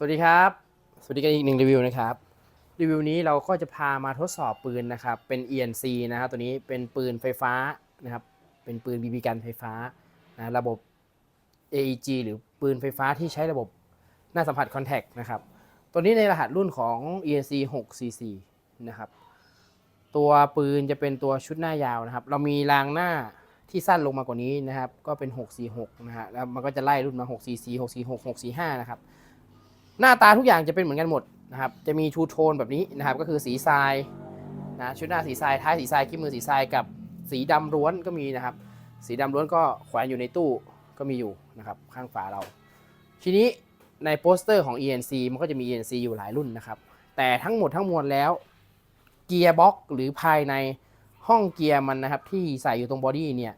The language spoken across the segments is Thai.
สวัสดีครับ สวัสดีกันอีกหนึ่งรีวิวนะครับ รีวิวนี้เราก็จะพามาทดสอบปืนนะครับ เป็น ENC นะครับตัวนี้เป็นปืนไฟฟ้านะครับ เป็นปืนบีบีกันไฟฟ้านะระบบ AEG หรือปืนไฟฟ้าที่ใช้ระบบหน้าสัมผัส Contact นะครับ ตัวนี้ในรหัสรุ่นของ ENC 6cc นะครับ ตัวปืนจะเป็นตัวชุดหน้ายาวนะครับ เรามีรางหน้าที่สั้นลงมากว่านี้นะครับ ก็เป็น 646 นะฮะ แล้วมันก็จะไล่รุ่นมา 6cc 646 645 นะครับ หน้าตาทุกอย่างจะเป็นเหมือนกันหมดนะครับ จะมีทูโทนแบบนี้นะครับ ก็คือสีทรายนะชุดหน้าสีทรายท้ายสีทรายขี้มือสีทรายกับสีดำล้วนก็มีนะครับ สีดำล้วนก็แขวนอยู่ในตู้ก็มีอยู่นะครับข้างฝาเรา ทีนี้ในโปสเตอร์ของ ENC มันก็จะมี ENC อยู่หลายรุ่นนะครับ แต่ทั้งหมดทั้งมวลแล้วเกียร์บ็อกหรือภายในห้องเกียร์มันนะครับ ที่ใส่อยู่ตรงบอดี้เนี่ย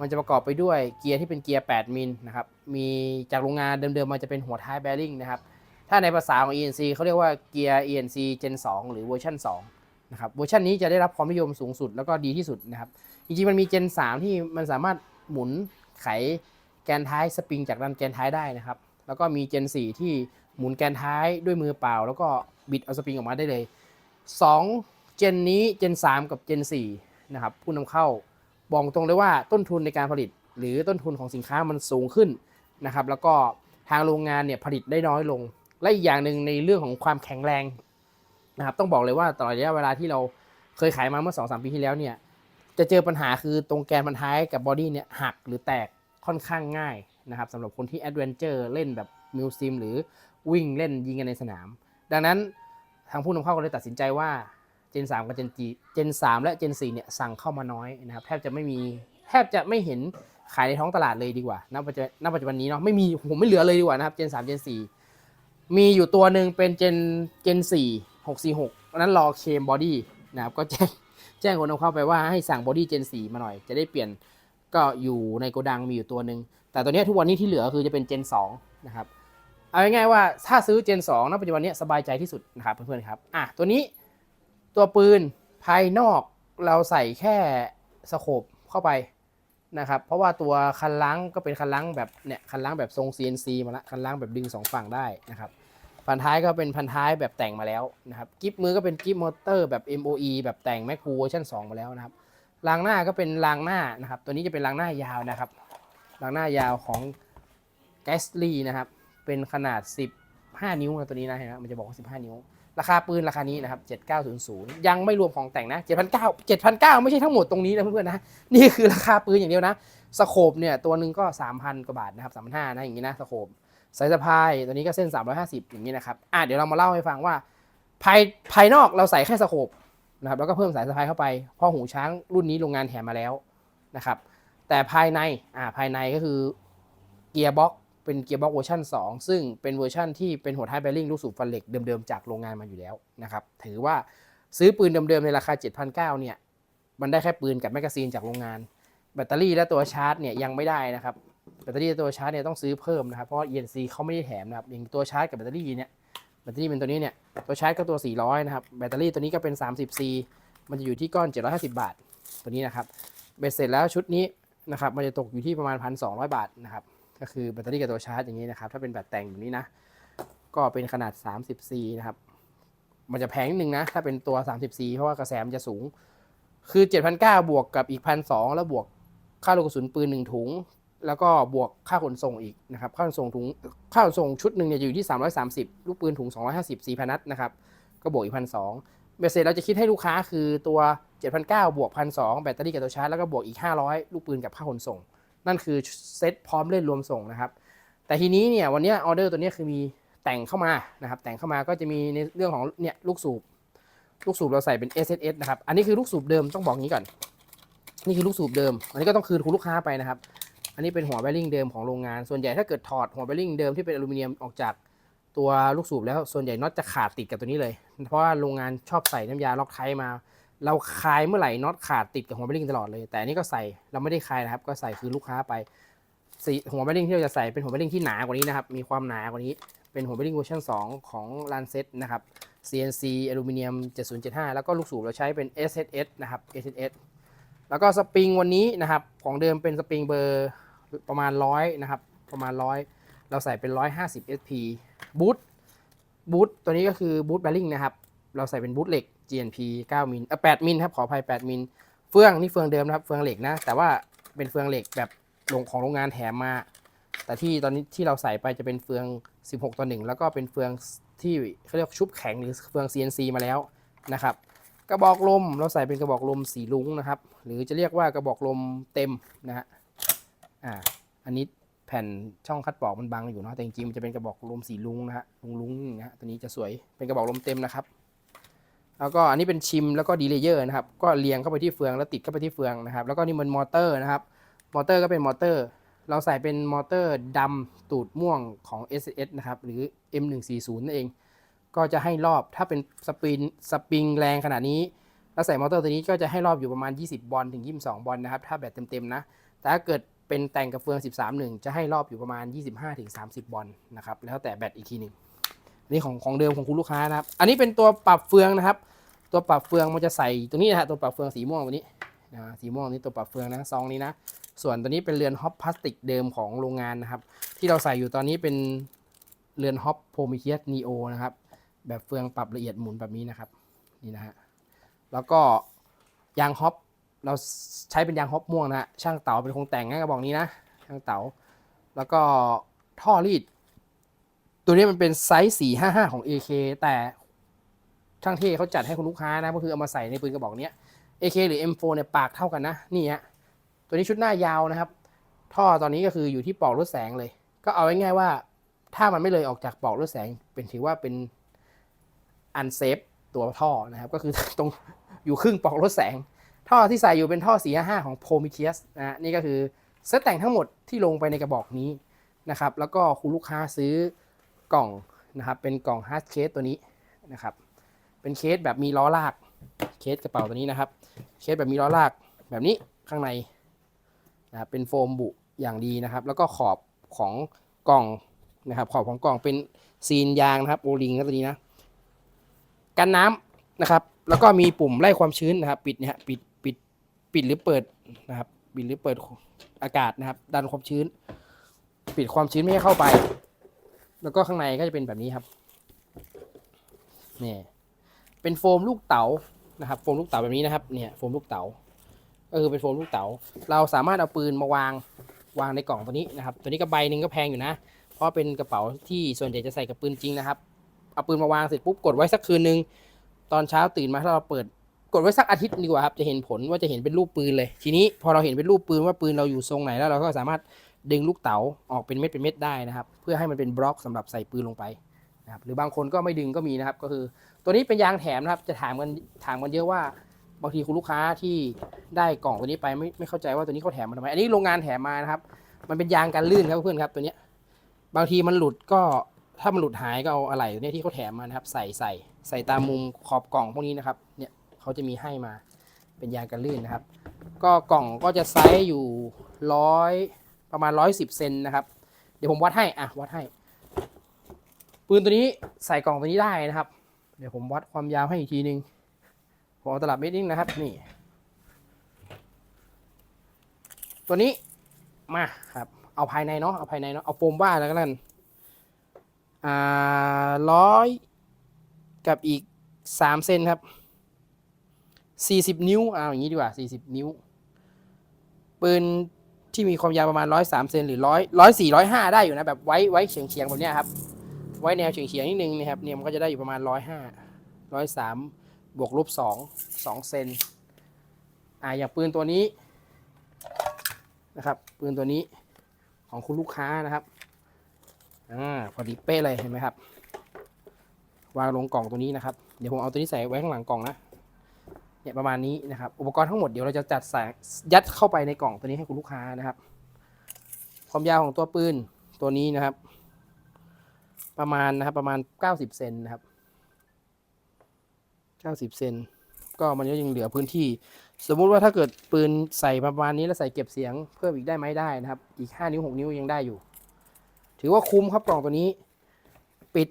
มันจะประกอบไปด้วยเกียร์ที่เป็นเกียร์ 8 มิลนะครับ มีจากโรงงานเดิมๆมันจะเป็นหัวท้ายแบริ่งนะครับ ถ้าในภาษาของ ENC เขาเรียกว่าเกียร์ ENC Gen 2 หรือเวอร์ชัน2นะครับเวอร์ชันนี้จะได้รับความนิยมสูงสุดแล้วก็ดีที่สุดนะครับ จริงๆ มันมี Gen 3 ที่มันสามารถหมุนไขแกนท้ายสปริงจากด้านแกนท้ายได้นะครับ แล้วก็มี Gen 4 ที่หมุนแกนท้ายด้วยมือเปล่า แล้วก็บิดเอาสปริงออกมาได้เลย 2 Gen นี้ Gen 3 กับ Gen 4นะครับผู้นำเข้าบอกตรงเลยว่าต้นทุนในการผลิต หรือต้นทุนของสินค้ามันสูงขึ้นนะครับแล้วก็ทางโรงงานเนี่ยผลิตได้น้อยลง และอีกอย่างหนึ่งในเรื่องของความแข็งแรงนะครับต้องบอกเลยว่าตลอดระยะเวลาที่เราเคยขายมาเมื่อ2อสปีที่แล้วเนี่ยจะเจอปัญหาคือตรงแกนบรรท้ายกับบอดี้เนี่ยหักหรือแตกค่อนข้างง่ายนะครับสำหรับคนที่แอดเวนเจอร์เล่นแบบมิวซิมหรือวิ่งเล่นยิงกันในสนาม ดังนั้นทางผู้นำเข้าก็เลยตัดสินใจว่า Gen 3 กับ Gen 4 Gen 3 และ Gen 4เนี่ยสั่งเข้ามาน้อยนะครับแทบจะไม่มีแทบจะไม่เห็นขายในท้องตลาดเลยดีกว่าณปัจจุบันณปัจจุบันนี้เนาะไม่มีผมไม่เหลือเลยดีกว่านะครับ Gen 3 Gen 4 มีอยู่ตัวหนึ่งเป็น Gen Gen 4 646อันนั้นรอเคมบอดี้นะครับก็แจ้งแจ้งคนเอาเข้าไปว่าให้สั่งบอดี้ Gen 4มาหน่อยจะได้เปลี่ยนก็อยู่ในโกดังมีอยู่ตัวหนึ่งแต่ตัวนี้ทุกวันนี้ที่เหลือคือจะเป็น Gen 2นะครับเอาง่ายๆว่าถ้าซื้อ Gen 2ณปัจจุบันเนี้ยสบายใจที่สุดนะครับเพื่อนๆครับอะตัวนี้ตัวปืนภายนอกเราใส่แค่สโคปเข้าไป นะครับ เพราะว่าตัวคันล้างก็เป็นคันล้างแบบเนี่ยคันล้างแบบทรง CNC มาละคันล้างแบบดึงสองฝั่งได้นะครับพันท้ายก็เป็นพันท้ายแบบแต่งมาแล้วนะครับกิฟมือก็เป็นกิฟมอเตอร์แบบ MOE แบบแต่งแมคคูเวอร์ชัน2มาแล้วนะครับรางหน้าก็เป็นรางหน้านะครับ ตัวนี้จะเป็นรางหน้ายาวนะครับรางหน้ายาวของ g a s l y นะครับเป็นขนาด 15 นิ้วนะตัวนี้นะเห็นไหมมันจะบอกว่า 15 นิ้ว ราคาปืนราคานี้นะครับ 7900 ยังไม่รวมของแต่งนะ 7,900 7,900 ไม่ใช่ทั้งหมดตรงนี้นะเพื่อนๆนะ นี่คือราคาปืนอย่างเดียวนะสโคปเนี่ยตัวหนึ่งก็ 3,000 กว่าบาทนะครับ3,500นะอย่างนี้นะสโคปสายสะพายตัวนี้ก็เส้น 350 อย่างนี้นะครับอะเดี๋ยวเรามาเล่าให้ฟังว่า ภายภายนอกเราใส่แค่สโคปนะครับแล้วก็เพิ่มสายสะพายเข้าไปเพราะหูช้างรุ่นนี้โรงงานแถมมาแล้วนะครับแต่ภายในอ่าภายในก็คือเกียร์บ็อก เป็นเกียร์บ็อกเวอร์ชัน2 ซึ่งเป็นเวอร์ชันที่เป็นหัวท้ายแบริ่งลูกสูบฟันเหล็กเดิมๆ จากโรงงานมาอยู่แล้วนะครับ ถือว่าซื้อปืนเดิมๆ ในราคา 7,900เนี่ย มันได้แค่ปืนกับแมกกาซีนจากโรงงาน แบตเตอรี่และตัวชาร์จเนี่ยยังไม่ได้นะครับ แบตเตอรี่และตัวชาร์จเนี่ยต้องซื้อเพิ่มนะครับ เพราะ ENC เขาไม่ได้แถมนะครับ อย่างตัวชาร์จกับแบตเตอรี่เนี่ย แบตเตอรี่เป็นตัวนี้เนี่ย ตัวชาร์จก็ตัว 400 นะครับ แบตเตอรี่ตัวนี้ก็เป็น 30C มันจะอยู่ที่ก้อน 750 บาท ตัวนี้นะครับ เบ็ดเสร็จแล้วชุดนี้นะครับ มันจะตกอยู่ที่ประมาณ 1,200 บาทนะครับ ก็คือแบตเตอรี่กับตัวชาร์จอย่างนี้นะครับ ถ้าเป็นแบตแต่งแบบนี้นะ ก็เป็นขนาด 30C นะครับ มันจะแพงนิดนึงนะ ถ้าเป็นตัว 30C เพราะว่ากระแสมันจะสูง คือ7,900บวกกับอีก1,200แล้วบวกค่าลูกกระสุนปืน1ถุง แล้วก็บวกค่าขนส่งอีกนะครับ ค่าขนส่งถุง ค่าขนส่งชุดหนึ่งเนี่ยอยู่ที่ 330 ลูกปืนถุง 250 4,000นัดนะครับ ก็บวกอีก1,200เบ็ดเสร็จเราจะคิดให้ลูกค้าคือตัว 7,900บวก1,200 แบตเตอรี่กับตัวชาร์จแล้วก็บวกอีก 500 ลูกปืนกับค่าขนส่ง นั่นคือเซ็ตพร้อมเล่นรวมส่งนะครับ แต่ทีนี้เนี่ยวันนี้ออเดอร์ตัวนี้คือมีแต่งเข้ามานะครับ แต่งเข้ามาก็จะมีในเรื่องของเนี่ยลูกสูบลูกสูบเราใส่เป็น S S S นะครับ อันนี้คือลูกสูบเดิมต้องบอกงี้ก่อน นี่คือลูกสูบเดิม อันนี้ก็ต้องคืนคุณลูกค้าไปนะครับ อันนี้เป็นหัวแบริ่งเดิมของโรงงาน ส่วนใหญ่ถ้าเกิดถอดหัวแบริ่งเดิมที่เป็นอลูมิเนียมออกจากตัวลูกสูบแล้วส่วนใหญ่น็อตจะขาดติดกับตัวนี้เลย เพราะว่าโรงงานชอบใส่น้ำยาล็อกไทมา เราคลายเมื่อไหร่น็อตขาดติดกับหัวแบริ่งตลอดเลย แต่อันนี้ก็ใส่เราไม่ได้คลายนะครับ ก็ใส่คืนลูกค้าไปสีหัวแบริ่งที่เราจะใส่เป็นหัวแบริ่งที่หนากว่านี้นะครับ มีความหนากว่านี้ เป็นหัวแบริ่งเวอร์ชัน2 ของ l a n c e t นะครับ CNC อลูมิเนียม 7075 แล้วก็ลูกสูบเราใช้เป็น SSS นะครับ SSS แล้วก็สปริงวันนี้นะครับ ของเดิมเป็นสปริงเบอร์ประมาณ 100 นะครับ ประมาณ 100 เราใส่เป็น 150 SP บูทบูทตัวนี้ก็คือบูทแบริ่งนะครับ เราใส่เป็นบูทเหล็ก GNP 9มิลเอ่อ8มิลครับขออภัย8มิลเฟืองนี่เฟืองเดิมนะครับเฟืองเหล็กนะ แต่ว่าเป็นเฟืองเหล็กแบบลงของโรงงานแถมมา แต่ที่ตอนนี้ที่เราใส่ไปจะเป็นเฟือง 16 ต่อ 1 แล้วก็เป็นเฟืองที่เขาเรียกชุบแข็งหรือเฟือง CNC มาแล้วนะครับกระบอกลมเราใส่เป็นกระบอกลมสีลุ้งนะครับ หรือจะเรียกว่ากระบอกลมเต็มนะฮะอ่าอันนี้แผ่นช่องคัดปอกมันบังอยู่เนาะแต่จริงๆมันจะเป็นกระบอกลมสีลุ้งนะฮะลุงลุ้งๆนะฮะตัวนี้จะสวยเป็นกระบอกลมเต็มนะครับ แล้วก็อันนี้เป็นชิมแล้วก็ดีเลเยอร์นะครับ ก็เรียงเข้าไปที่เฟืองแล้วติดเข้าไปที่เฟืองนะครับ แล้วก็นี่มันมอเตอร์นะครับ มอเตอร์ก็เป็นมอเตอร์ เราใส่เป็นมอเตอร์ดำตูดม่วงของ s s นะครับ หรือ M140 นั่นเอง ก็จะให้รอบถ้าเป็นสปริงสปริงแรงขนาดนี้ แล้วใส่มอเตอร์ตัวนี้ก็จะให้รอบอยู่ประมาณ 20 บอลถึง 22 บอลนะครับ ถ้าแบตเต็มๆนะ แต่ถ้าเกิดเป็นแต่งกับเฟือง 13 1 จะให้รอบอยู่ประมาณ 25ถึง30 บอลนะครับ แล้วแต่แบตอีกทีหนึ่ง อันนี้ของของเดิมของคุณลูกค้านะครับ อันนี้เป็นตัวปรับเฟืองนะครับ ตัวปรับเฟืองมันจะใส่ตรงนี้นะฮะตัวปรับเฟืองสีม่วงตัวนี้นะสีม่วงนี่ตัวปรับเฟืองนะซองนี้นะ ส่วนตัวนี้เป็นเรือนฮอปพลาสติกเดิมของโรงงานนะครับ ที่เราใส่อยู่ตอนนี้เป็นเรือนฮอปโพมิเคียสนีโอนะครับ แบบเฟืองปรับละเอียดหมุนแบบนี้นะครับ นี่นะฮะ แล้วก็ยางฮอปเราใช้เป็นยางฮอปม่วงนะฮะช่างเต๋าเป็นคงแต่งให้กระบอกนี้นะช่างเต๋าแล้วก็ท่อรีด ตัวนี้มันเป็นไซส์ 455 ของ AK แต่ช่างเท่เขาจัดให้คุณลูกค้านะก็คือเอามาใส่ในปืนกระบอกเนี้ย AK หรือ M4 เนี่ยปากเท่ากันนะนี่ฮะตัวนี้ชุดหน้ายาวนะครับ ท่อตอนนี้ก็คืออยู่ที่ปลอกลดแสงเลย ก็เอาง่ายๆว่า ถ้ามันไม่เลยออกจากปลอกลดแสง เป็นถือว่าเป็นอันเซฟตัวท่อนะครับ ก็คือตรงอยู่ครึ่งปลอกลดแสง ท่อที่ใส่อยู่เป็นท่อ 455 ของ Prometheus นะฮะนี่ก็คือเซตแต่งทั้งหมดที่ลงไปในกระบอกนี้นะครับ แล้วก็คุณลูกค้าซื้อ กล่องนะครับ เป็นกล่อง hard case ตัวนี้นะครับ เป็นเคสแบบมีล้อลาก เคสกระเป๋าตัวนี้นะครับ เคสแบบมีล้อลากแบบนี้ข้างในนะครับ เป็นโฟมบุอย่างดีนะครับ แล้วก็ขอบของกล่องนะครับ ขอบของกล่องเป็นซีนยางนะครับ โอลิงตัวนี้นะ กันน้ำนะครับ แล้วก็มีปุ่มไล่ความชื้นนะครับ ปิดเนี่ยฮะปิดปิดปิดหรือเปิดนะครับ ปิดหรือเปิดอากาศนะครับ ดันความชื้น ปิดความชื้นไม่ให้เข้าไป แล้วก็ข้างในก็จะเป็นแบบนี้ครับเนี่ยเป็นโฟมลูกเต๋านะครับ โฟมลูกเต๋าแบบนี้นะครับ เนี่ยโฟมลูกเต๋าก็คือเป็นโฟมลูกเต๋า เราสามารถเอาปืนมาวางวางในกล่องตัวนี้นะครับ ตัวนี้ก็ใบหนึ่งก็แพงอยู่นะ เพราะเป็นกระเป๋าที่ส่วนใหญ่จะใส่กับปืนจริงนะครับ เอาปืนมาวางเสร็จปุ๊บกดไว้สักคืนนึง ตอนเช้าตื่นมาถ้าเราเปิดกดไว้สักอาทิตย์ดีกว่าครับ จะเห็นผลว่าจะเห็นเป็นรูปปืนเลย ทีนี้พอเราเห็นเป็นรูปปืนว่าปืนเราอยู่ทรงไหนแล้วเราก็สามารถ ดึงลูกเต๋าออกเป็นเม็ดเป็นเม็ดได้นะครับ เพื่อให้มันเป็นบล็อกสำหรับใส่ปืนลงไปนะครับหรือบางคนก็ไม่ดึงก็มีนะครับ ก็คือ ตัวนี้เป็นยางแถมนะครับ จะถามกันถามกันเยอะว่าบางทีคุณลูกค้าที่ได้กล่องตัวนี้ไปไม่ไม่เข้าใจว่าตัวนี้เขาแถมมาทำไมอันนี้โรงงานแถมมานะครับ มันเป็นยางกันลื่นครับเพื่อนครับตัวนี้บางทีมันหลุดก็ถ้ามันหลุดหายก็เอาอะไหล่ตัวนี้ที่เขาแถมมานะครับ ใส่ใส่ใส่ตามมุมขอบกล่องพวกนี้นะครับเนี่ยเขาจะมีให้มาเป็นยางกันลื่นนะครับ ก็กล่องก็จะไซส์อยู่ร้อย ประมาณร้อยสิบเซนนะครับ เดี๋ยวผมวัดให้อะวัดให้ ปืนตัวนี้ใส่กล่องตัวนี้ได้นะครับ เดี๋ยวผมวัดความยาวให้อีกทีนึงผมเอาตลับเมตรนิ่งนะครับนี่ ตัวนี้มาครับ เอาภายในเนาะเอาภายในเนาะเอาโฟมว่าแล้วกันอ่าร้อยกับอีกสามเซนครับสี่สิบนิ้วเอาอย่างนี้ดีกว่าสี่สิบนิ้ว ปืน ที่มีความยาวประมาณร้อยสามเซนหรือร้อยร้อยสี่ร้อยห้าได้อยู่นะแบบไว้ไว้เฉียงเฉียงๆแบบเนี้ยครับ ไว้แนวเฉียงเฉียงๆนิดนึงนะครับเนี่ยมันก็จะได้อยู่ประมาณร้อยห้าร้อยสามบวกลบสองสองเซนอ่าอย่างปืนตัวนี้นะครับ ปืนตัวนี้ของคุณลูกค้านะครับอ่าพอดีเป๊ะเลยเห็นไหมครับ วางลงกล่องตัวนี้นะครับ เดี๋ยวผมเอาตัวนี้ใส่ไว้ข้างหลังกล่องนะ เนี่ยประมาณนี้นะครับ อุปกรณ์ทั้งหมดเดี๋ยวเราจะจัดใส่ยัดเข้าไปในกล่องตัวนี้ให้คุณลูกค้านะครับ ความยาวของตัวปืนตัวนี้นะครับ ประมาณนะครับประมาณ 90 เซนนะครับ 90 เซนก็มันก็ยังเหลือพื้นที่ สมมุติว่าถ้าเกิดปืนใส่ประมาณนี้แล้วใส่เก็บเสียงเพิ่มอีกได้ไหมได้นะครับ อีก 5 นิ้ว 6 นิ้วยังได้อยู่ ถือว่าคุ้มครับกล่องตัวนี้ ปิด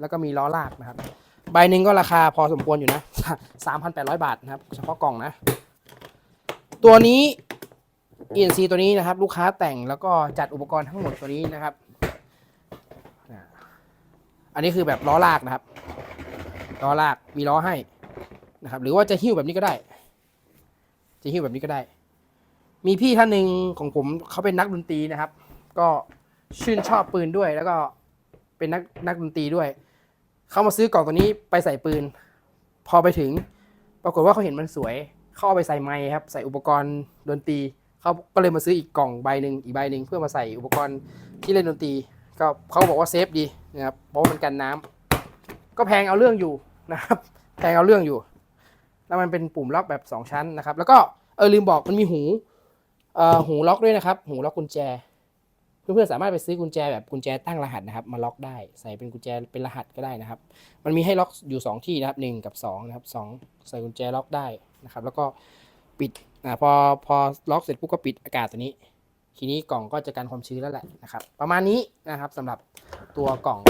แล้วก็มีล้อลากนะครับ ใบหนึ่งก็ราคาพอสมควรอยู่นะ 3,800 บาทนะครับ เฉพาะกล่องนะ ตัวนี้ ENC ตัวนี้นะครับ ลูกค้าแต่งแล้วก็จัดอุปกรณ์ทั้งหมดตัวนี้นะครับ อันนี้คือแบบล้อลากนะครับ ล้อลากมีล้อให้นะครับ หรือว่าจะหิ้วแบบนี้ก็ได้ จะหิ้วแบบนี้ก็ได้ มีพี่ท่านหนึ่งของผมเขาเป็นนักดนตรีนะครับ ก็ชื่นชอบปืนด้วยแล้วก็เป็นนักนักดนตรีด้วย เขามาซื้อกล่องตัวนี้ไปใส่ปืน พอไปถึง ปรากฏว่าเขาเห็นมันสวย เขาเอาไปใส่ไม้ครับ ใส่อุปกรณ์ดนตรี เขาก็เลยมาซื้ออีกกล่องใบหนึ่งอีกใบหนึ่งเพื่อมาใส่อุปกรณ์ที่เล่นดนตรี ก็เขาบอกว่าเซฟดีนะครับเพราะมันกันน้ำก็แพงเอาเรื่องอยู่นะครับ แพงเอาเรื่องอยู่ แล้วมันเป็นปุ่มล็อกแบบ 2 ชั้นนะครับ แล้วก็เออลืมบอกมันมีหูเอ่อหูล็อกด้วยนะครับ หูล็อกกุญแจ เพื่อนๆสามารถไปซื้อกุญแจแบบกุญแจตั้งรหัสนะครับมาล็อกได้ใส่เป็นกุญแจเป็นรหัสก็ได้นะครับ มันมีให้ล็อกอยู่ 2 ที่นะครับ 1 กับ 2 นะครับ 2 ใส่กุญแจล็อกได้นะครับ แล้วก็ปิดอ่าพอพอล็อกเสร็จปุ๊บก็ปิดอากาศตัวนี้ ทีนี้กล่องก็จะกันความชื้นแล้วแหละนะครับ ประมาณนี้นะครับสำหรับตัวกล่อง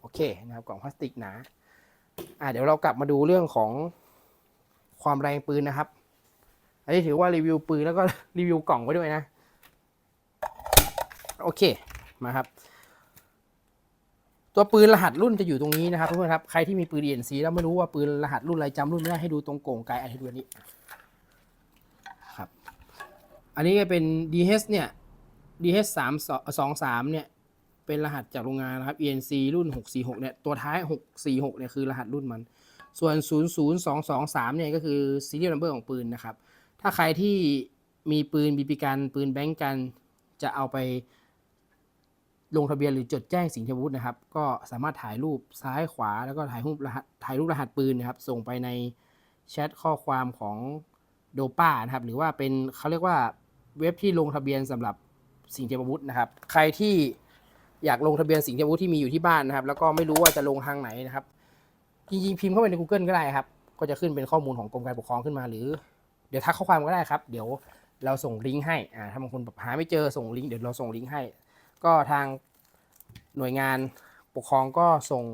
โอเคนะครับกล่องพลาสติกหนาอ่าเดี๋ยวเรากลับมาดูเรื่องของความแรงปืนนะครับ อันนี้ถือว่ารีวิวปืนแล้วก็รีวิวกล่องไว้ด้วยนะ โอเคมาครับ ตัวปืนรหัสรุ่นจะอยู่ตรงนี้นะครับเพื่อนๆครับใครที่มีปืน ENC แล้วไม่รู้ว่าปืนรหัสรุ่นอะไรจำรุ่นไม่ได้ให้ดูตรงโก่งไกลอันนี้ดูนี้ครับ อันนี้ก็เป็น DH เนี่ย DH 3 2 3เนี่ยเป็นรหัสจากโรงงานนะครับ ENC รุ่น 646 เนี่ย ตัวท้าย 646 เนี่ย คือรหัสรุ่นมัน ส่วน 00223 เนี่ย ก็คือ serial number ของปืนนะครับ ถ้าใครที่มีปืนบีบีกัน ปืนแบงก์กัน จะเอาไป ลงทะเบียนหรือจดแจ้งสิ่งเทีวุธนะครับ ก็สามารถถ่ายรูปซ้ายขวา แล้วก็ถ่ายรูปรหัสถ่ายรูปรหัสปืนนะครับ ส่งไปในแชทข้อความของโดป้านะครับ หรือว่าเป็นเขาเรียกว่าเว็บที่ลงทะเบียนสำหรับสิ่งเทีวุธนะครับ ใครที่อยากลงทะเบียนสิ่งเทีวุธที่มีอยู่ที่บ้านนะครับ แล้วก็ไม่รู้ว่าจะลงทางไหนนะครับจริงๆพิมพ์เข้าไปใน Google ก็ได้ครับ ก็จะขึ้นเป็นข้อมูลของกรมการปกครองขึ้นมา หรือ เดี๋ยวทักข้อความก็ได้ครับ เดี๋ยวเราส่งลิงก์ให้ อ่า ถ้าบางคนแบบหาไม่เจอส่งลิงก์ เดี๋ยวเราส่งลิงก์ให้ ก็ทางหน่วยงานปกครองก็ส่ง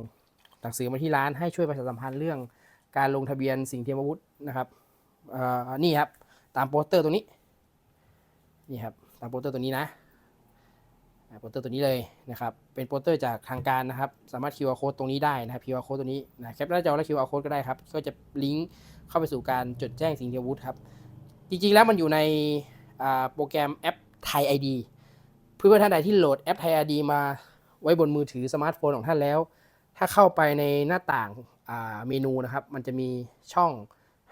หนังสือมาที่ร้านให้ช่วยประชาสัมพันธ์เรื่องการลงทะเบียนสิ่งเทียมอาวุธนะครับนี่ครับตามโปสเตอร์ตัวนี้นี่ครับตามโปสเตอร์ตัวนี้นะโปสเตอร์ตัวนี้เลยนะครับเป็นโปสเตอร์จากทางการนะครับ สามารถ QR code ตรงนี้ได้นะครับ QR code ตัวนี้นะแคปหน้าจอและ QR code ก็ได้ครับ ก็จะลิงก์เข้าไปสู่การจดแจ้งสิ่งเทียมอาวุธครับ จริงๆแล้วมันอยู่ในโปรแกรมแอปไทย ID เพื่อนๆท่านใดที่โหลดแอปไทย ID มาไว้บนมือถือสมาร์ทโฟนของท่านแล้ว ถ้าเข้าไปในหน้าต่างาเมนูนะครับ มันจะมีช่อง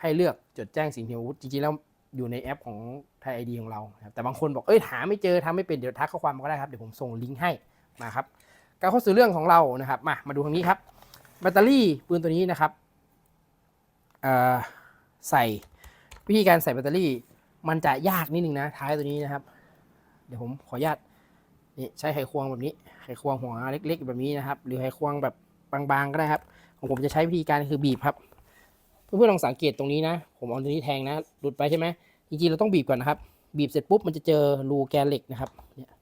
ให้เลือกจดแจ้งสิ่งเทียมอาวุธจริงๆแล้วอยู่ในแอปของไทย ID ของเราครับแต่บางคนบอกเอ้ยหาไม่เจอทำไม่เป็นเดี๋ยวทักข้อความมาก็ได้ครับ เดี๋ยวผมส่งลิงก์ให้มาครับการเข้าสู่เรื่องของเรานะครับ มามาดูทางนี้ครับ แบตเตอรี่ปืนตัวนี้นะครับใส่วิธีการใส่แบตเตอรี่ มันจะยากนิดนึงนะท้ายตัวนี้นะครับ เดี๋ยวผมขออนุญาต นี่ใช้ไขควงแบบนี้ ไขควงหัวเล็ก ๆ แบบนี้นะครับ หรือไขควงแบบบางๆก็ได้ครับ ของผมจะใช้วิธีการคือบีบครับ เพื่อนๆลองสังเกตตรงนี้นะ ผมเอาตัวนี้แทงนะ หลุดไปใช่ไหมจริงๆเราต้องบีบก่อนนะครับ บีบเสร็จปุ๊บมันจะเจอรูแกนเหล็กนะครับ เนี่ย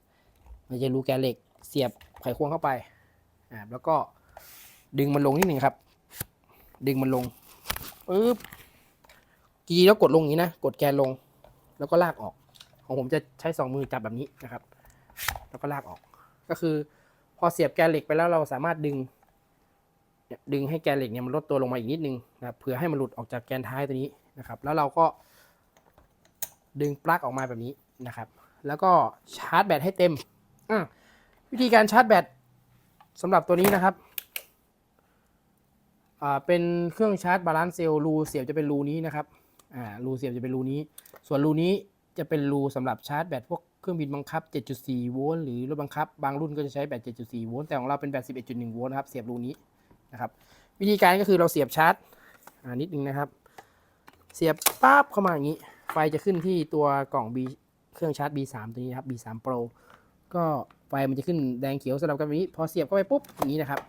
มันจะรูแกนเหล็ก เสียบไขควงเข้าไปอ่าแล้วก็ดึงมันลงนิดหนึ่งครับ ดึงมันลงปึ๊บจริงๆแล้วกดลงอย่างนี้นะ กดแกนลง แล้วก็ลากออก ของผมจะใช้สองมือจับแบบนี้นะครับ แล้วก็ลากออก ก็คือพอเสียบแกนเหล็กไปแล้วเราสามารถดึงดึงให้แกนเหล็กเนี่ยมันลดตัวลงมาอีกนิดนึงนะครับเผื่อให้มันหลุดออกจากแกนท้ายตัวนี้นะครับ แล้วเราก็ ดึงปลั๊กออกมาแบบนี้นะครับ แล้วก็ชาร์จแบตให้เต็มอะวิธีการชาร์จแบตสำหรับตัวนี้นะครับอ่าเป็นเครื่องชาร์จบาลานซ์เซลล์รูเสียบจะเป็นรูนี้นะครับอ่ารูเสียบจะเป็นรูนี้ ส่วนรูนี้จะเป็นรูสำหรับชาร์จแบตพวก เครื่องบินบังคับ 7.4 โวลต์หรือรถบังคับ บางรุ่นก็จะใช้แบต 7.4 โวลต์แต่ของเราเป็นแบต 11.1 โวลต์นะครับ เสียบรูนี้นะครับ วิธีการก็คือเราเสียบชาร์จอ่านิดนึงนะครับ เสียบปั๊บเข้ามาอย่างนี้ ไฟจะขึ้นที่ตัวกล่อง B เครื่องชาร์จ B3 ตัวนี้นะครับ B3 Pro ก็ไฟมันจะขึ้นแดงเขียวสลับกันแบบนี้ พอเสียบเข้าไปปุ๊บอย่างนี้นะครับ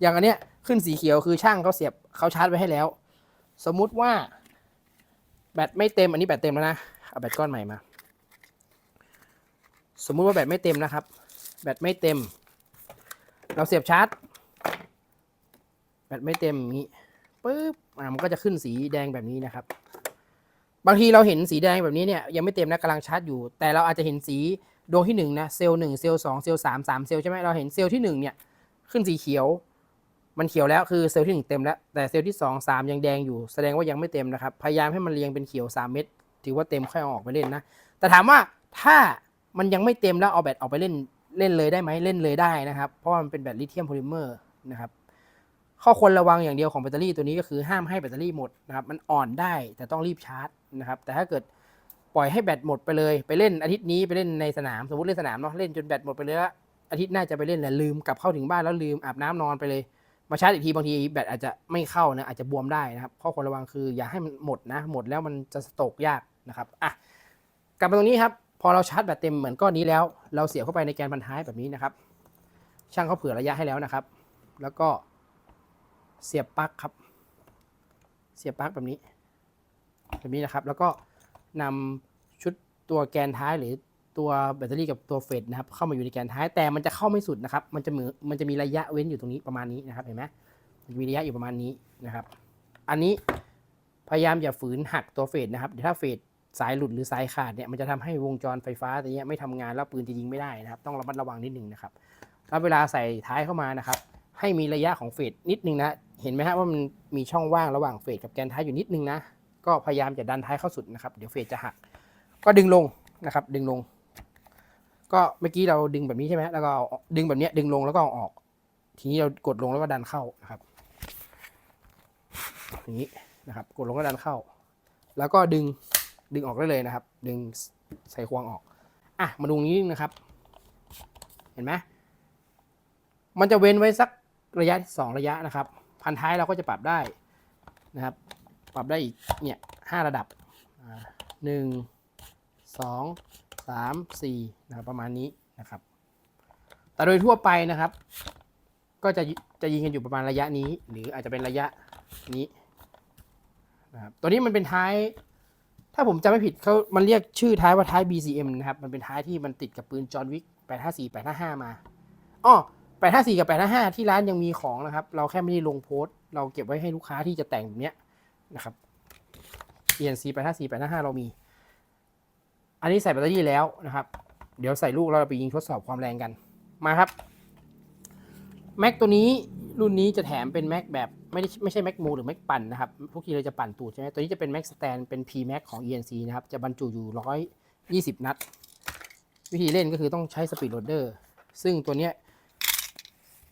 อย่างอันเนี้ยขึ้นสีเขียวคือช่างเขาเสียบเขาชาร์จไว้ให้แล้ว สมมุติว่าแบตไม่เต็มอันนี้แบตเต็มแล้วนะเอาแบตก้อนใหม่มา สมมุติว่าแบตไม่เต็มนะครับ แบตไม่เต็ม เราเสียบชาร์จ แบตไม่เต็มนี้ปุ๊บอ่ามันก็จะขึ้นสีแดงแบบนี้นะครับ บางทีเราเห็นสีแดงแบบนี้เนี่ยยังไม่เต็มนะกำลังชาร์จอยู่ แต่เราอาจจะเห็นสีดวงที่หนึ่งนะเซลล์หนึ่งเซลล์สองเซลล์สามสามเซลล์ใช่ไหมเราเห็นเซลล์ที่หนึ่งเนี่ยขึ้นสีเขียว มันเขียวแล้วคือเซลล์ที่หนึ่งเต็มแล้วแต่เซลล์ที่สองสามยังแดงอยู่แสดงว่ายังไม่เต็มนะครับ พยายามให้มันเรียงเป็นเขียวสามเม็ดถือว่าเต็มค่อยเอาออกไปเล่นนะแต่ถามว่าถ้า มันยังไม่เต็มแล้วเอาแบตออกไปเล่นเล่นเลยได้ไหมเล่นเลยได้นะครับ เพราะมันเป็นแบตลิเธียมโพลิเมอร์นะครับข้อควรระวังอย่างเดียวของแบตเตอรี่ตัวนี้ก็คือห้ามให้แบตเตอรี่หมดนะครับมันอ่อนได้แต่ต้องรีบชาร์จนะครับแต่ถ้าเกิดปล่อยให้แบตหมดไปเลย ไปเล่นอาทิตย์นี้ไปเล่นในสนามสมมติเล่นสนามเนาะเล่นจนแบตหมดไปเลยแล้วอาทิตย์หน้าจะไปเล่นแล้วลืมกลับเข้าถึงบ้านแล้วลืมอาบน้ำนอนไปเลย มาชาร์จอีกทีบางทีแบตอาจจะไม่เข้านะอาจจะบวมได้นะครับข้อควรระวังคืออย่าให้มันหมดนะหมดแล้วมันจะสโตกยากนะครับอะกลับมาตรงนี้ครับ พอเราชาร์จแบตเต็มเหมือนก้อนนี้แล้ว เราเสียบเข้าไปในแกนพันท้ายแบบนี้นะครับ ช่างเขาเผื่อระยะให้แล้วนะครับ แล้วก็เสียบปลั๊กครับ เสียบปลั๊กแบบนี้ แบบนี้นะครับ แล้วก็นำชุดตัวแกนท้ายหรือตัวแบตเตอรี่กับตัวเฟสนะครับ เข้ามาอยู่ในแกนท้ายแต่มันจะเข้าไม่สุดนะครับ มันจะเหมือนมันจะมีระยะเว้นอยู่ตรงนี้ประมาณนี้นะครับเห็นไหมมันจะมีระยะอยู่ประมาณนี้นะครับ อันนี้พยายามอย่าฝืนหักตัวเฟสนะครับเดี๋ยวถ้าเฟส สายหลุดหรือสายขาดเนี่ยมันจะทำให้วงจรไฟฟ้าตัวนี้ไม่ทำงานแล้วปืนจะยิงไม่ได้นะครับ ต้องระมัดระวังนิดนึงนะครับแล้วเวลาใส่ท้ายเข้ามานะครับ ให้มีระยะของเฟสนิดนึงนะเห็นไหมฮะว่ามันมีช่องว่างระหว่างเฟสกับแกนท้ายอยู่นิดนึงนะก็พยายามจะดันท้ายเข้าสุดนะครับ เดี๋ยวเฟสจะหัก ก็ดึงลงนะครับ ดึงลง ก็เมื่อกี้เราดึงแบบนี้ใช่ไหมแล้วก็ดึงแบบนี้ดึงลงแล้วก็อออกทีนี้เรากดลงแล้วก็ดันเข้านะครับอย่างนี้นะครับ กดลงก็ดันเข้า แล้วก็ดึง ดึงออกได้เลยนะครับ ดึงใส่ควงออก อะ มาดูนี้นะครับ เห็นไหมมันจะเว้นไว้สักระยะสองระยะนะครับ พันท้ายเราก็จะปรับได้นะครับ ปรับได้อีกเนี่ยห้าระดับหนึ่งสองสามสี่นะครับประมาณนี้นะครับ แต่โดยทั่วไปนะครับ ก็จะจะยิงกันอยู่ประมาณระยะนี้ หรืออาจจะเป็นระยะนี้นะครับตัวนี้มันเป็นท้าย ถ้าผมจำไม่ผิดเขามันเรียกชื่อท้ายว่าท้าย BCM นะครับ มันเป็นท้ายที่มันติดกับปืนจอห์นวิก854 855 มาอ้อ854 กับ 855 ที่ร้านยังมีของนะครับ เราแค่ไม่ได้ลงโพสต์ เราเก็บไว้ให้ลูกค้าที่จะแต่งแบบเนี้ยนะครับ ENC 854 855 เรามี อันนี้ใส่แบตเตอรี่แล้วนะครับ เดี๋ยวใส่ลูกเราไปยิงทดสอบความแรงกัน มาครับ แม็กตัวนี้รุ่นนี้จะแถมเป็นแม็กแบบ ไม่ได้ไม่ใช่แม็กมูหรือแม็กปั่นนะครับพวกทีเราจะปั่นตูดใช่ไหมตัวนี้จะเป็นแม็กสแตนเป็น P Max ของ ENC นะครับ จะบรรจุอยู่ 120 นัด วิธีเล่นก็คือต้องใช้สปีดโรเดอร์ซึ่งตัวเนี้ย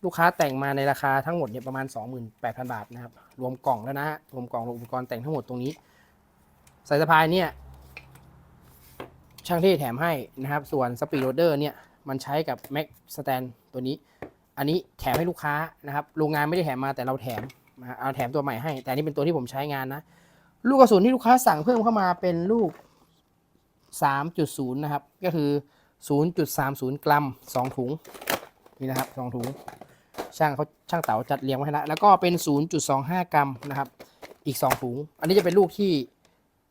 ลูกค้าแต่งมาในราคาทั้งหมดเนี่ยประมาณ 28,000 บาทนะครับ รวมกล่องแล้วนะฮะรวมกล่องรวมอุปกรณ์แต่งทั้งหมดตรงนี้สายสะพายเนี่ยช่างเท่แถมให้นะครับ ส่วนสปีดโรเดอร์เนี่ยมันใช้กับ Max Stand ตัวนี้ อันนี้แถมให้ลูกค้านะครับ โรงงานไม่ได้แถมมาแต่เราแถม นะเอาแถมตัวใหม่ให้ แต่อันนี้เป็นตัวที่ผมใช้งานนะ ลูกกระสุนที่ลูกค้าสั่งเพิ่มเข้ามาเป็นลูก 3.0 นะครับ ก็คือ 0.30 กรัม 2 ถุง นี่นะครับ 2 ถุง ช่างเขาช่างเต๋าจัดเรียงไว้ให้แล้วแล้วก็เป็น 0.25 กรัมนะครับ อีก 2 ถุง อันนี้จะเป็นลูกที่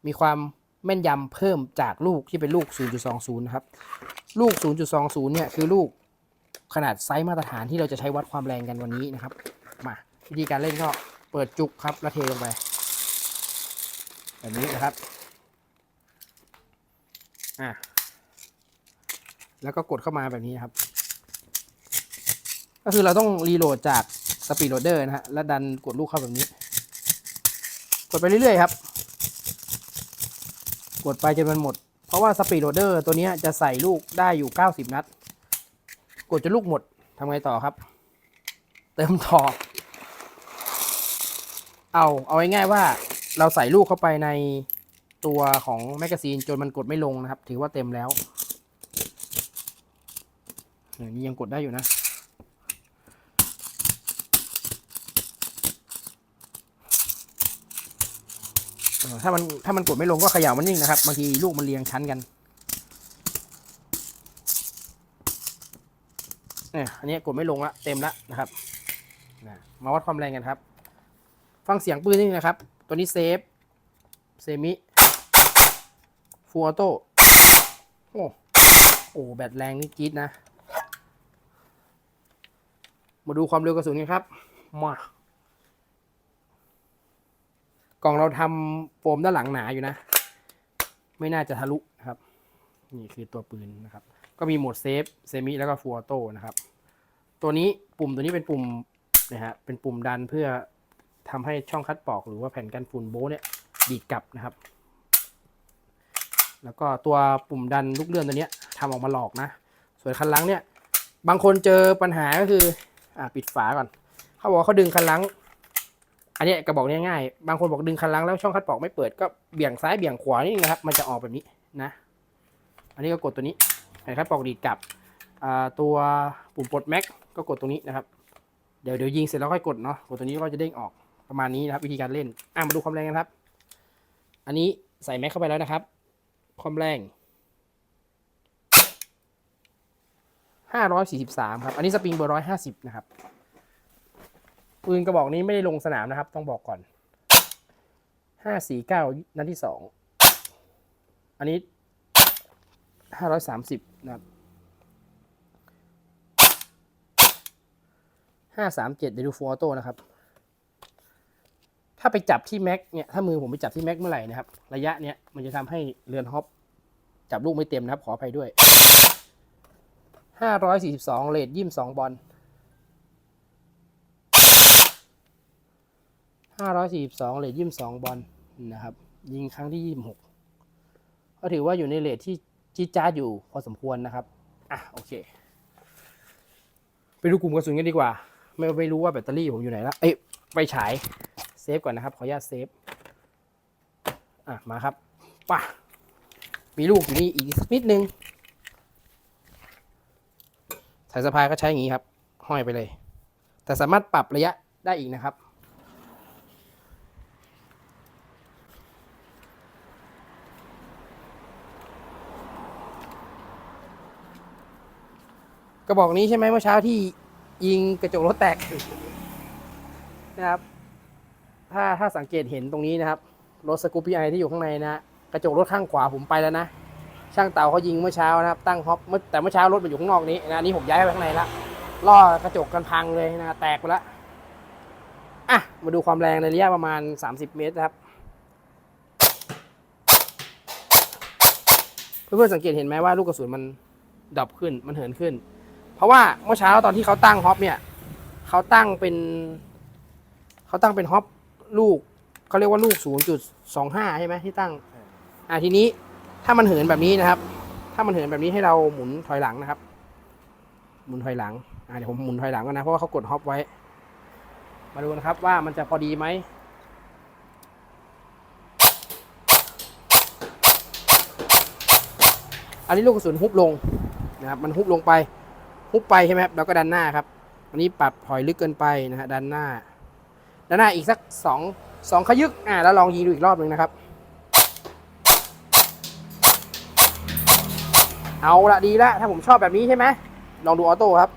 มีความแม่นยำเพิ่มจากลูกที่เป็นลูก 0.20 นะครับ ลูก 0.20 เนี่ยคือลูกขนาดไซส์มาตรฐานที่เราจะใช้วัดความแรงกันวันนี้นะครับ วิธีการเล่นก็เปิดจุกครับแล้วเทลงไป แบบนี้นะครับ อะ แล้วก็กดเข้ามาแบบนี้ครับ ก็คือเราต้องรีโหลดจากสปีดโหลดเดอร์นะฮะ แล้วดันกดลูกเข้าแบบนี้ กดไปเรื่อยๆครับ กดไปจนมันหมด เพราะว่าสปีดโหลดเดอร์ตัวนี้จะใส่ลูกได้อยู่ 90 นัด กดจนลูกหมดทำไงต่อครับ เติมต่อ เอาเอาง่ายๆว่าเราใส่ลูกเข้าไปในตัวของแมกกาซีนจนมันกดไม่ลงนะครับ ถือว่าเต็มแล้วนี่ยังกดได้อยู่นะ ถ้ามันถ้ามันกดไม่ลงก็ขย่ามันนิ่งนะครับบางทีลูกมันเรียงชั้นกันเนี่ยอันนี้กดไม่ลงละเต็มละนะครับมาวัดความแรงกันครับ ฟังเสียงปืนนี่นะครับ ตัวนี้เซฟ เซมิฟูออโต้โอ้โอ้แบตแรงนี่จี๊ดนะ มาดูความเร็วกระสุนกันครับ มากล่องเราทำโฟมด้านหลังหนาอยู่นะ ไม่น่าจะทะลุครับ นี่คือตัวปืนนะครับ ก็มีโหมดเซฟ เซมิ แล้วก็ฟูออโต้นะครับ ตัวนี้ปุ่มตัวนี้เป็นปุ่มนะฮะ เป็นปุ่มดันเพื่อ ทำให้ช่องคัดปอกหรือว่าแผ่นกันฝุ่นโบเนี่ยดีดกลับนะครับ แล้วก็ตัวปุ่มดันลูกเลื่อนตัวนี้ยทำออกมาหลอกนะ ส่วนคันลังเนี่ยบางคนเจอปัญหาก็คืออ่าปิดฝาก่อน เขาบอกว่าเขาดึงคันลัง อันนี้กระบอกนี้ยง่ายบางคนบอกดึงคันลังแล้วช่องคัดปอกไม่เปิดก็เบี่ยงซ้ายเบี่ยงขวานี่นะครับ มันจะออกแบบนี้นะ อันนี้ก็กดตัวนี้แผ่นคัดปอกดีดกลับตัวปุ่มปลดแม็กก็กดตรงนี้นะครับ เดี๋ยวเดี๋ยวยิงเสร็จแล้วค่อยกดเนาะกดตัวนี้ก็จะเด้งออก ประมาณนี้นะครับวิธีการเล่น อะมาดูความแรงกันครับ อันนี้ใส่แม็กเข้าไปแล้วนะครับ ความแรง543ครับ อันนี้สปริงเบอร์150นะครับ ปืนกระบอกนี้ไม่ได้ลงสนามนะครับ ต้องบอกก่อน549นัดที่2อันนี้530นะครับ537เดี๋ยวดูฟูออโต้นะครับ ถ้าไปจับที่แม็กเนี่ยถ้ามือผมไปจับที่แม็กเมื่อไหร่นะครับ ระยะเนี้ยมันจะทำให้เรือนฮอปจับลูกไม่เต็มนะครับขออภัยด้วย 542เลดยี่มสองบอล542เลดยี่มสองบอลนะครับ ยิงครั้งที่ยี่หกก็ถือว่าอยู่ในเลทที่จีจ้าอยู่พอสมควรนะครับ อะโอเค ไปดูกลุ่มกระสุนกันดีกว่า ไม่ไม่รู้ว่าแบตเตอรี่ผมอยู่ไหนละเอ้ยไปฉาย เซฟก่อนนะครับ ขออนุญาตเซฟ อะ มาครับป่ะมีลูกอยู่นี่อีกสักนิดนึง สายสะพายก็ใช้อย่างนี้ครับ ห้อยไปเลย แต่สามารถปรับระยะได้อีกนะครับ กระบอกนี้ใช่ไหมเมื่อเช้าที่ยิงกระจกรถแตกนะครับ ถ้าถ้าสังเกตเห็นตรงนี้นะครับ รถสกูปปี้ไอที่อยู่ข้างในนะกระจกรถข้างขวาผมไปแล้วนะ ช่างเต่าเขายิงเมื่อเช้านะครับ ตั้งฮอปเมื่อแต่เมื่อเช้ารถมันอยู่ข้างนอกนี้นะนนี้ผมย้ายไปข้างในละล่อกระจกกันพังเลยนะแตกไปละอะมาดูความแรงในระยะประมาณ 30 เมตรครับเพื่อนๆสังเกตเห็นไหมว่าลูกกระสุนมันดับขึ้นมันเหินขึ้น เพราะว่าเมื่อเช้าตอนที่เขาตั้งฮอปเนี่ยเขาตั้งเป็นเขาตั้งเป็นฮอป ลูกเขาเรียกว่าลูก 0.25 ใช่ไหมที่ตั้ง อ่าทีนี้ถ้ามันเหินแบบนี้นะครับ ถ้ามันเหินแบบนี้ให้เราหมุนถอยหลังนะครับ หมุนถอยหลังอ่าเดี๋ยวผมหมุนถอยหลังกันนะเพราะว่าเขากดฮอปไว้ มาดูนะครับว่ามันจะพอดีไหมอันนี้ลูกกระสุนฮุบลงนะครับมันฮุบลงไปฮุบไปใช่ไหมครับแล้วก็ดันหน้าครับ อันนี้ปรับถอยลึกเกินไปนะฮะดันหน้า ดันหน้าอีกสักสองสองขยึกอ่าแล้วลองยิงดูอีกรอบหนึ่งนะครับ เอาละดีละถ้าผมชอบแบบนี้ใช่ไหมลองดูออโต้ครับ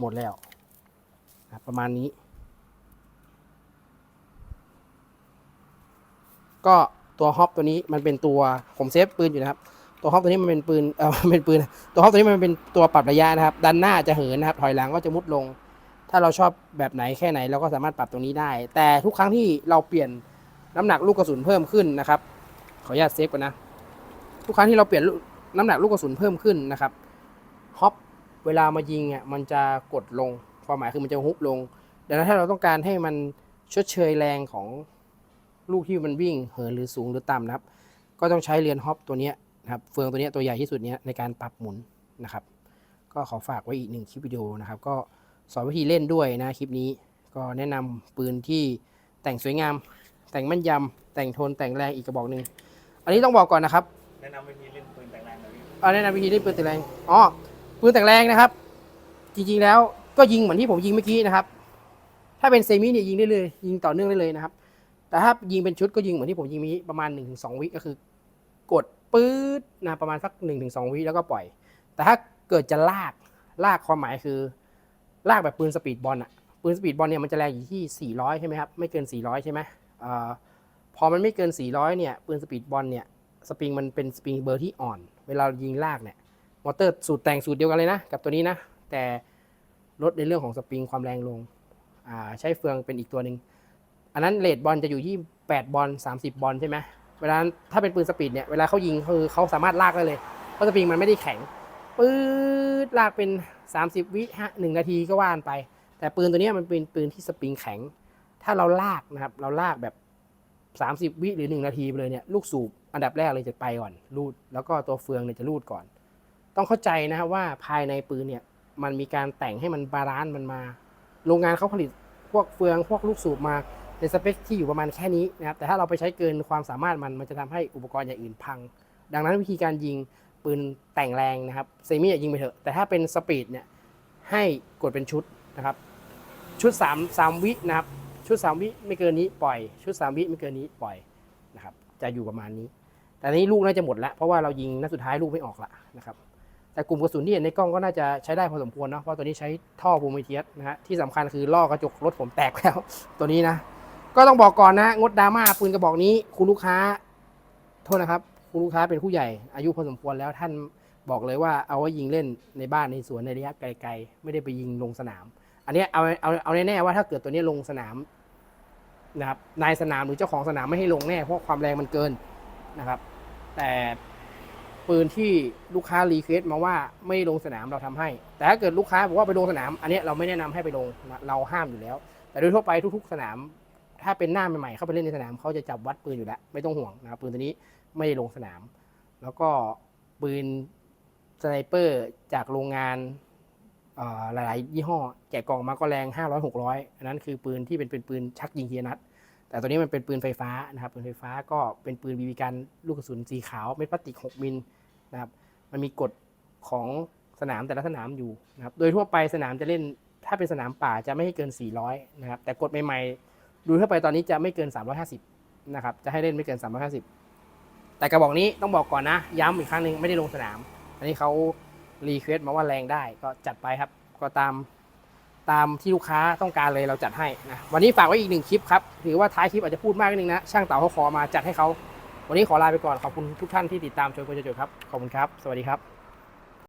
หมดแล้ว ประมาณนี้ ก็ตัวฮอปตัวนี้มันเป็นตัวผมเซฟปืนอยู่นะครับ ตัวฮอปตัวนี้มันเป็นปืนเออมันเป็นปืน ตัวฮอปตัวนี้มันเป็นตัวปรับระยะนะครับด้านหน้าจะเหินนะครับ ถอยหลังก็จะมุดลง ถ้าเราชอบแบบไหนแค่ไหนเราก็สามารถปรับตรงนี้ได้ แต่ทุกครั้งที่เราเปลี่ยนน้ำหนักลูกกระสุนเพิ่มขึ้นนะครับ ขออนุญาตเซฟก่อนนะ ทุกครั้งที่เราเปลี่ยนน้ำหนักลูกกระสุนเพิ่มขึ้นนะครับฮอปเวลามายิงอะมันจะกดลงความหมายคือมันจะฮุบลงดังนั้นถ้าเราต้องการให้มันชดเชยแรงของ ลูกที่มันวิ่งเหินหรือสูงหรือต่ำนะครับ ก็ต้องใช้เรือนฮอปตัวเนี้ยนะครับเฟืองตัวเนี้ยตัวใหญ่ที่สุดเนี้ยในการปรับหมุนนะครับ ก็ขอฝากไว้อีกหนึ่งคลิปวิดีโอนะครับ ก็สอนวิธีเล่นด้วยนะคลิปนี้ ก็แนะนำปืนที่แต่งสวยงาม แต่งแม่นยำแต่งโทนแต่งแรงอีกกระบอกหนึ่งอันนี้ต้องบอกก่อนนะครับแนะนำวิธีเล่นปืนแต่งแรงหน่อยพี่เอาแนะนำวิธีเล่นปืนแต่งแรงอ๋อปืนแต่งแรงนะครับ จริงๆแล้วก็ยิงเหมือนที่ผมยิงเมื่อกี้นะครับ ถ้าเป็นเซมิเนี่ยยิงได้เลย ยิงต่อเนื่องได้เลยนะครับ แต่ถ้ายิงเป็นชุดก็ยิงเหมือนที่ผมยิงมีประมาณ 1-2 วิก็คือ กดปื๊ดนะประมาณสัก 1-2 วิแล้วก็ปล่อย แต่ถ้าเกิดจะลากลากความหมายคือ ลากแบบปืนสปีดบอลอะปืนสปีดบอลเนี่ยมันจะแรงอยู่ที่ 400 ใช่ไหมครับ ไม่เกิน 400 ใช่ไหมออพอมันไม่เกิน 400 เนี่ย ปืนสปีดบอลเนี่ย สปริงมันเป็นสปริงเบอร์ที่อ่อน เวลายิงลากเนี่ย มอเตอร์สูตรแต่งสูตรเดียวกันเลยนะ กับตัวนี้นะ แต่ลดในเรื่องของสปริงความแรงลง ใช้เฟืองเป็นอีกตัวหนึ่ง อันนั้นเลดบอลจะอยู่ที่8บอล30 บอลใช่ไหมเวลาถ้าเป็นปืนสปีดเนี่ยเวลาเขายิงคือเขาสามารถลากได้เลย เพราะสปริงมันไม่ได้แข็งปืดลากเป็น 30 วิฮะหนึ่งนาทีก็ว่านไป แต่ปืนตัวนี้มันเป็นปืนที่สปริงแข็ง ถ้าเราลากนะครับเราลากแบบ 30 วิหรือ 1 นาทีไปเลยเนี่ยลูกสูบอันดับแรกเลยจะไปก่อนรูด แล้วก็ตัวเฟืองเนี่ยจะรูดก่อน ต้องเข้าใจนะครับว่าภายในปืนเนี่ยมันมีการแต่งให้มันบาลานซ์มันมา โรงงานเขาผลิตพวกเฟืองพวกลูกสูบมา ในสเปคที่อยู่ประมาณแค่นี้นะครับแต่ถ้าเราไปใช้เกินความสามารถมันมันจะทำให้อุปกรณ์อย่างอื่นพัง ดังนั้นวิธีการยิงปืนแต่งแรงนะครับเซมิยิงไปเถอะแต่ถ้าเป็นสปีดเนี่ยให้กดเป็นชุดนะครับชุด 3 3 วินะครับชุด 3 วิไม่เกินนี้ปล่อย ชุด 3 วิไม่เกินนี้ปล่อยนะครับจะอยู่ประมาณนี้ แต่นี้ลูกน่าจะหมดแล้วเพราะว่าเรายิงนัดสุดท้ายลูกไม่ออกละนะครับแต่กลุ่มกระสุนที่เห็นในกล้องก็น่าจะใช้ได้พอสมควรเนาะเพราะตัวนี้ใช้ท่อบูมิเทียสนะฮะที่สำคัญคือล่อกระจกรถผมแตกแล้วตัวนี้นะ ก็ต้องบอกก่อนนะ งดดราม่าปืนกระบอกนี้ คุณลูกค้า โทษนะครับ คุณลูกค้าเป็นผู้ใหญ่ อายุพอสมควรแล้วท่านบอกเลยว่าเอาไว้ยิงเล่นในบ้านในสวนในระยะไกล ๆ ไม่ได้ไปยิงลงสนาม อันนี้เอาเอาเอาแน่ๆว่าถ้าเกิดตัวนี้ลงสนามนะครับนายสนามหรือเจ้าของสนามไม่ให้ลงแน่เพราะความแรงมันเกินนะครับ แต่ปืนที่ลูกค้ารีเควสต์มาว่าไม่ลงสนามเราทำให้ แต่ถ้าเกิดลูกค้าบอกว่าไปลงสนาม อันนี้เราไม่แนะนำให้ไปลงเราห้ามอยู่แล้ว แต่โดยทั่วไปทุก ๆ สนาม ถ้าเป็นหน้าใหม่ๆเข้าไปเล่นในสนามเขาจะจับวัดปืนอยู่แล้ว ไม่ต้องห่วงนะครับปืนตัวนี้ไม่ได้ลงสนาม แล้วก็ปืนสไนเปอร์จากโรงงานหลายๆ ยี่ห้อ แกะกล่องมาก็แรง 500 600 อันนั้นคือปืนที่เป็นเป็นปืนชักยิงทีละนัด แต่ตัวนี้มันเป็นปืนไฟฟ้านะครับ ปืนไฟฟ้าก็เป็นปืนบีบีกันลูกกระสุนสีขาวเม็ดพลาสติก 6 มิลนะครับ มันมีกฎของสนามแต่ละสนามอยู่นะครับ โดยทั่วไปสนามจะเล่นถ้าเป็นสนามป่าจะไม่ให้เกิน 400 นะครับ แต่กฎใหม่ๆ ดูทั่วไปตอนนี้จะไม่เกิน 350 นะครับ จะให้เล่นไม่เกิน 350 แต่กระบอกนี้ต้องบอกก่อนนะ ย้ำอีกครั้งหนึ่งไม่ได้ลงสนาม อันนี้เขารีเควสมาว่าแรงได้ก็จัดไปครับ ก็ตามตามที่ลูกค้าต้องการเลยเราจัดให้นะ วันนี้ฝากไว้อีกหนึ่งคลิปครับถือว่าท้ายคลิปอาจจะพูดมากนิดนึงนะ ช่างเต่าเขาขอมาจัดให้เขา วันนี้ขอลาไปก่อน ขอบคุณทุกท่านที่ติดตามชมกันจนจบครับ ขอบคุณครับ สวัสดีครับ